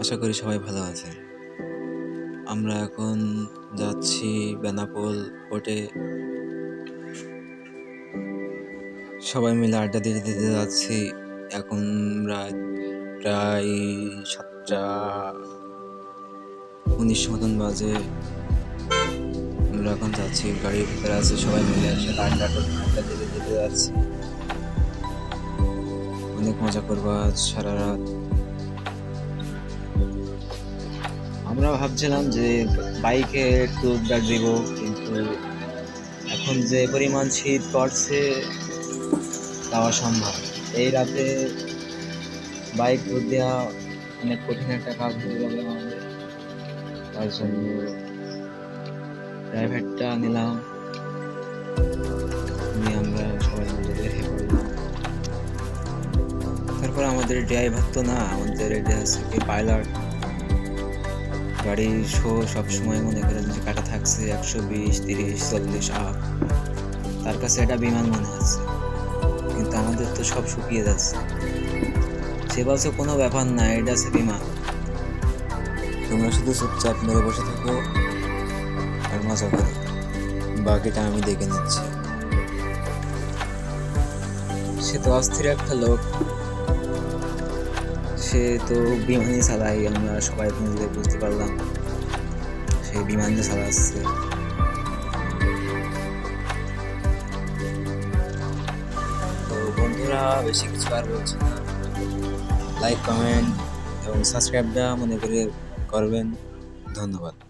আশা করি সবাই ভালো আছে আমরা এখন যাচ্ছি বেনাপোল পোর্টে সবাই মিলে আড্ডা দিতে দিতে যাচ্ছি। এখন রাত প্রায় সাতটা উনিশ মতন বাজে। আমরা এখন যাচ্ছি, গাড়ির ভিতরে আছি, সবাই মিলে একসাথে আড্ডা আড্ডা দিতে দিতে যাচ্ছি। অনেক মজা করব আজ সারা রাত। আমরা ভাবছিলাম যে বাইকে একটু ব্যাগ দিব, কিন্তু এখন যে পরিমাণ শীত পড়ছে যাওয়া সম্ভব এই রাতে বাইক রোদ দেওয়া অনেক কঠিন একটা কাজ হয়ে যাবে আমাদের। তার জন্য প্রাইভেটটা নিলাম। নিয়ে আমরা সবাই মিলে তারপর আমাদের ড্রাইভার তো না, আমাদের এটা হচ্ছে কি পাইলট গাড়ি শো সবসময় মনে করেন যে কাটা থাকছে একশো বিশ, তিরিশ, চল্লিশ আপ তার কাছে এটা বিমান মনে হচ্ছে। কিন্তু আমাদের তো সব শুকিয়ে যাচ্ছে। সে বলছে, কোনো ব্যাপার না, এটা আছে বিমান। তোমরা শুধু চুপচাপ মেরে বসে থাকো আর মজা করো। বাকিটা আমি দেখে নিচ্ছি। সে তো অস্থির একটা লোক। সে তো বিমানই চালাই আমরা সবাই মিলে বুঝতে পারলাম। সে বিমান দিয়ে চালাচ্ছে। তো বন্ধুরা, বেশি কিছু আর বলছি না। লাইক কমেন্ট এবং সাবস্ক্রাইবটা মনে করে করবেন। ধন্যবাদ।